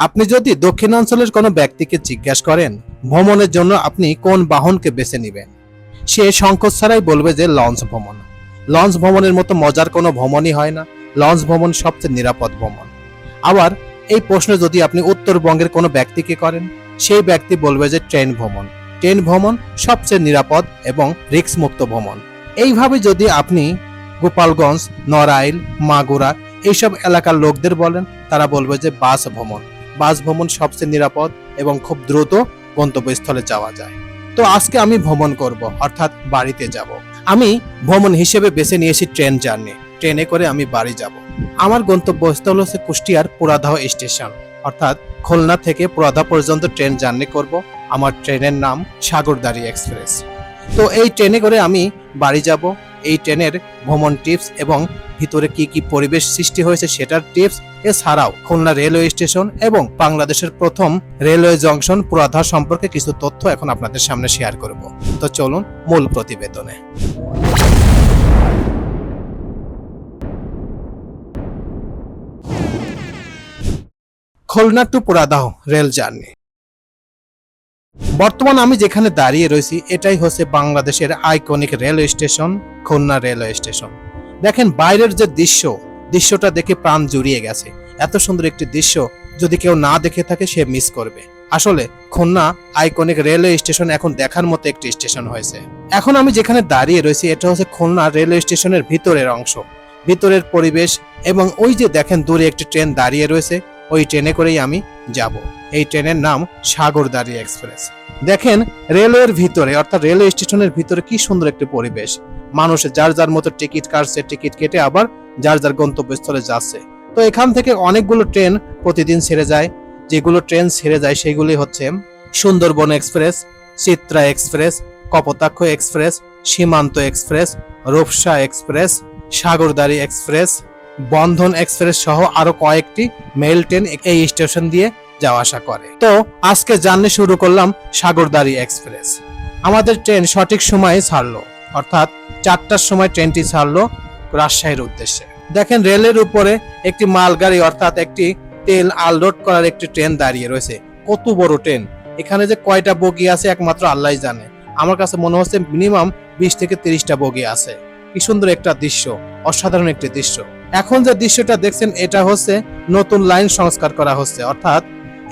আপনি যদি দক্ষিণাঞ্চলের কোনো ব্যক্তিকে জিজ্ঞাসা করেন, ভ্রমণের জন্য আপনি কোন বাহনকে বেছে নেবেন? সে সংকোচ ছাড়াই বলবে যে লঞ্চ ভ্রমণ। লঞ্চ ভ্রমণের মতো মজার কোনো ভ্রমণই হয় না। লঞ্চ ভ্রমণ সবচেয়ে নিরাপদ ভ্রমণ। আবার, এই প্রশ্ন যদি আপনি উত্তরবঙ্গের কোনো ব্যক্তিকে করেন, সেই ব্যক্তি বলবে যে ট্রেন ভ্রমণ। ট্রেন ভ্রমণ সবচেয়ে নিরাপদ এবং রিস্ক মুক্ত ভ্রমণ। এইভাবে যদি আপনি গোপালগঞ্জ, নড়াইল, মাগুরা এইসব এলাকার লোকদের বলেন, তারা বলবে যে বাস ভ্রমণ। বাস ভ্রমণ সবচেয়ে নিরাপদ এবং খুব দ্রুত গন্তব্যস্থলে যাওয়া যায়। তো আজকে আমি ভ্রমণ করব, অর্থাৎ বাড়িতে যাব। আমি ভ্রমণ হিসেবে বেছে নিয়েছি ট্রেন জার্নি। ট্রেনে করে আমি বাড়ি যাব। আমার গন্তব্যস্থল হচ্ছে কুষ্টিয়ার পুরাদাহ স্টেশন। অর্থাৎ খুলনা থেকে পুরাদা পর্যন্ত ট্রেন জার্নি করব। আমার ট্রেনের নাম সাগরদারি এক্সপ্রেস। তো এই ট্রেনে করে আমি বাড়ি যাব। এই ট্রেনের ভ্রমণ টিপস এবং ভিতরে কি কি পরিবেশ সৃষ্টি হয়েছে সেটার টিপস এছাড়াও খুলনা রেলওয়ে স্টেশন এবং বাংলাদেশের প্রথম রেলওয়ে জংশন পুরাধা সম্পর্কে কিছু তথ্য এখন আপনাদের সামনে শেয়ার করব। তো চলুন মূল প্রতিবেদনে। Khulna to Poradah rail journey. বর্তমান আমি যেখানে দাঁড়িয়ে রয়েছি, এটাই হচ্ছে বাংলাদেশের iconic railway station, Khulna railway station. দেখেন বাইরের যে দৃশ্য দৃশ্যটা দেখে প্রাণ জুড়িয়ে গেছে। এত সুন্দর একটি দৃশ্য যদি কেউ না দেখে থাকে, সে মিস করবে। আসলে খুলনা আইকনিক রেলওয়ে স্টেশন এখন দেখার মতো একটি স্টেশন হয়েছে। এখন আমি যেখানে দাঁড়িয়ে রয়েছি, এটা হচ্ছে খুলনা রেলওয়ে স্টেশনের ভিতরের অংশ। ভিতরের পরিবেশ এবং ওই যে দেখেন দূরে একটি ট্রেন দাঁড়িয়ে রয়েছে, ওই ট্রেনে করেই আমি যাব। এই ট্রেনের নাম সাগরদারি এক্সপ্রেস। দেখেন রেলওয়ের ভিতরে, অর্থাৎ রেলওয়ে স্টেশনের ভিতরে কি সুন্দর একটি পরিবেশ। মানুষ যার যার মতো টিকিট কাটছে, টিকিট কেটে আবার যার যার গন্তব্যস্থলে যাচ্ছে। তো এখান থেকে অনেকগুলো ট্রেন প্রতিদিন ছেড়ে যায়। যেগুলো ট্রেন ছেড়ে যায় সেগুলি হচ্ছে Sundarban express, Chitra express, Kapotaksha express, Simanta express, Rupsha express Sagardari express, Bandhan express সহ আরও কয়েকটি মেল ট্রেন এই স্টেশন দিয়ে যাওয়া আসা করে। তো আজকে জার্নি শুরু করলাম সাগরদারি এক্সপ্রেস। আমাদের ট্রেন সঠিক সময়ে ছাড়লো, অর্থাৎ চারটার সময় ট্রেনটি ছাড়লো রাজশাহীর উদ্দেশ্যে। দেখেন রেলের উপরে একটি মালগাড়ি, অর্থাৎ একটি তেল আনলোড করার একটি ট্রেন দাঁড়িয়ে রয়েছে। কত বড় ট্রেন? এখানে যে কয়টা বগি আছে একমাত্র আল্লাহ জানে। আমার কাছে মনে হচ্ছে মিনিমাম বিশ থেকে তিরিশটা বগি আছে। কি সুন্দর একটা দৃশ্য, অসাধারণ একটি দৃশ্য। এখন যে দৃশ্যটা দেখছেন, এটা হচ্ছে নতুন লাইন সংস্কার করা হচ্ছে। অর্থাৎ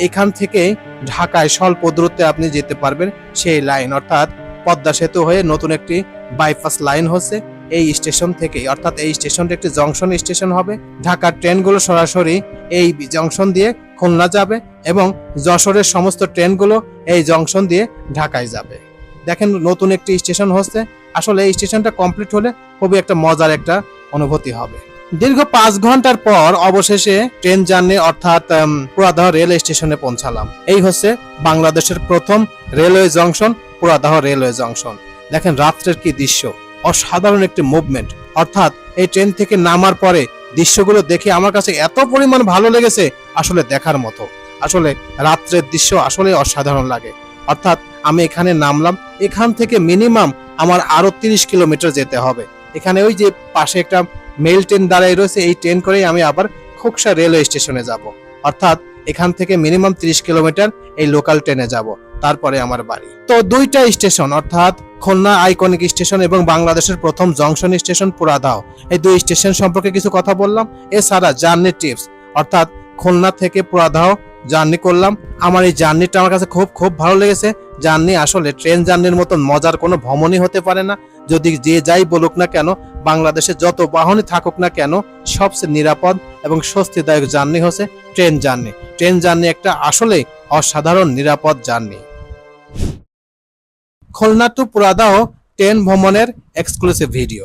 এখান থেকে ঢাকায় স্বল্প দূরত্বে আপনি যেতে পারবেন সেই লাইন। অর্থাৎ পদ্মা সেতু হয়ে নতুন একটি বাইপাস লাইন হচ্ছে। এই স্টেশন থেকেই, অর্থাৎ এই স্টেশনটা একটি জংশন স্টেশন হবে। ঢাকার ট্রেনগুলো সরাসরি এই জংশন দিয়ে খুলনা যাবে এবং যশোরের সমস্ত ট্রেনগুলো এই জংশন দিয়ে ঢাকায় যাবে। দেখেন নতুন একটি স্টেশন হচ্ছে। আসলে এই স্টেশনটা কমপ্লিট হলে খুবই একটা মজার একটা অনুভূতি হবে। দীর্ঘ পাঁচ ঘণ্টার পর অবশেষে ট্রেন জার্নি অর্থাৎ পুরাদহ রেল স্টেশনে পৌঁছালাম। এই হচ্ছে বাংলাদেশের প্রথম railway junction, Poradah railway junction. দেখেন রাত্রের কি দৃশ্য। অসাধারণ একটি মুভমেন্ট অর্থাৎ এই ট্রেন থেকে নামার পরে দৃশ্যগুলো দেখে আমার কাছে এত পরিমাণ ভালো লেগেছে, আসলে দেখার মতো। আসলে রাত্রের দৃশ্য আসলে অসাধারণ লাগে। অর্থাৎ আমি এখানে নামলাম, এখান থেকে মিনিমাম আমার আরও তিরিশ কিলোমিটার যেতে হবে। এখানে ওই যে পাশে একটা মেল ট্রেন দাঁড়ায় রয়েছে, এই ট্রেন করেই আমি আবার খোকসা রেলওয়ে স্টেশনে যাব। অর্থাৎ এখান থেকে মিনিমাম তিরিশ কিলোমিটার এই লোকাল ট্রেনে যাব। তারপরে আমার বাড়ি। তো দুইটা স্টেশন, অর্থাৎ খুলনা আইকনিক স্টেশন এবং বাংলাদেশের প্রথম জংশন স্টেশন পুরাদাও। এই দুই স্টেশন সম্পর্কে কিছু কথা বললাম। এছাড়া জার্নি টিপস, অর্থাৎ খুলনা থেকে পুরাদাও জার্নি করলাম। আমার এই জার্নিটা আমার কাছে খুব খুব ভালো লেগেছে। জার্নি আসলে ট্রেন জার্নির মতন মজার কোনো ভ্রমণই হতে পারে না। যদি যে যাই বলুক না কেন, বাংলাদেশে যত বাহনই থাকুক না কেন, সবচেয়ে নিরাপদ এবং স্বস্তিদায়ক জার্নি হচ্ছে ট্রেন জার্নি। ট্রেন জার্নি একটা আসলে অসাধারণ নিরাপদ journey. Khulna to Poradah train ভ্রমণের এক্সক্লুসিভ ভিডিও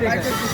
ঠিক আছে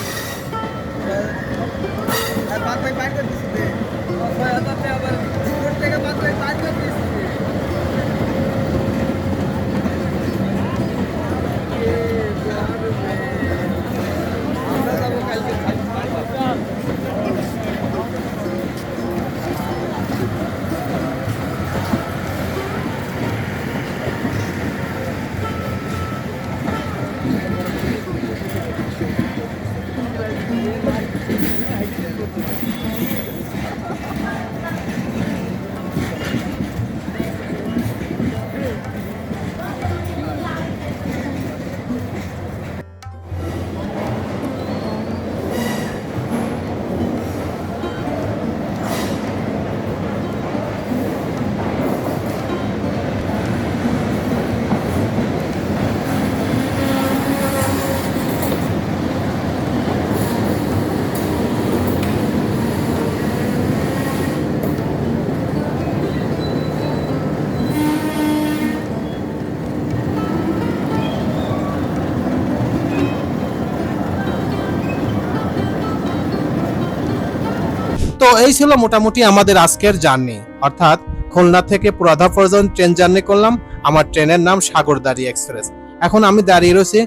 এই ছিল মোটামুটি আমাদের আজকের জার্নি। অর্থাৎ খুলনা থেকে পুরাধা পর্যন্ত ট্রেন জার্নি করলাম। আমার ট্রেনের নাম সাগরদারি এক্সপ্রেস। এখন আমি দাঁড়িয়ে রয়েছি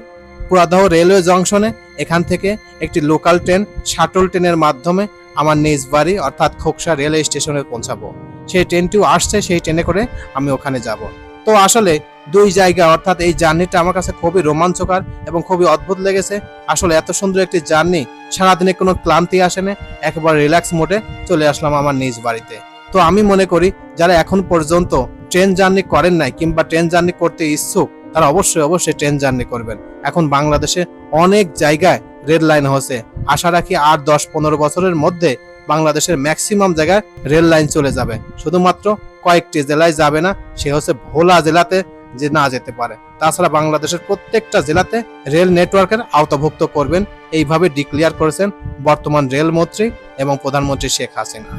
পুরাদাহ রেলওয়ে জংশনে। এখান থেকে একটি লোকাল ট্রেন, শাটল ট্রেনের মাধ্যমে আমার নিজ বাড়ি, অর্থাৎ খোকসা রেলওয়ে স্টেশনে পৌঁছাবো। সেই ট্রেনটিও আসছে, সেই ট্রেনে করে আমি ওখানে যাব। তো আসলে দুই জায়গা, অর্থাৎ এই জার্নিটা আমার কাছে খুবই রোমাঞ্চকর এবং খুবই অদ্ভুত লেগেছে। আসলে এত সুন্দর একটি জার্নি, সারাদিনে কোনো ক্লান্তি আসে না, একেবারে রিল্যাক্স মোডে চলে আসলাম আমার নিজ বাড়িতে। তো আমি মনে করি, যারা এখন পর্যন্ত ট্রেন জার্নি করেন নাই কিংবা ট্রেন জার্নি করতে ইচ্ছুক, তারা অবশ্যই অবশ্যই ট্রেন জার্নি করবেন। এখন বাংলাদেশে অনেক জায়গায় রেল লাইন হচ্ছে আশা রাখি আর দশ পনেরো বছরের মধ্যে বাংলাদেশের ম্যাক্সিমাম জায়গায় রেল লাইন চলে যাবে। শুধুমাত্র কয়েকটি জেলায় যাবে না, সে হচ্ছে ভোলা জেলাতে যে না যেতে পারে। তাছাড়া বাংলাদেশের প্রত্যেকটা জেলাতে রেল নেটওয়ার্কের আওতাভুক্ত করবেন। এইভাবে ডিক্লেয়ার করেছেন বর্তমান রেলমন্ত্রী এবং প্রধানমন্ত্রী শেখ হাসিনা।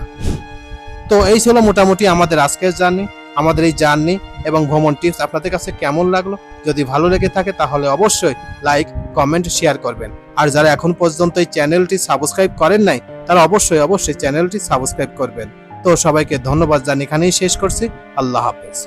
তো এই ছিল মোটামুটি আমাদের আজকের জার্নি, আমাদের এই জার্নি এবং ভ্রমণ টিপস আপনাদের কাছে কেমন লাগল? যদি ভালো লেগে থাকে তাহলে অবশ্যই লাইক, কমেন্ট, শেয়ার করবেন। আর যারা এখন পর্যন্ত এই চ্যানেলটি সাবস্ক্রাইব করেন নাই, তারা অবশ্যই অবশ্যই চ্যানেলটি সাবস্ক্রাইব করবেন। তো সবাইকে ধন্যবাদ জানি এখানেই শেষ করছি। আল্লাহ হাফেজ।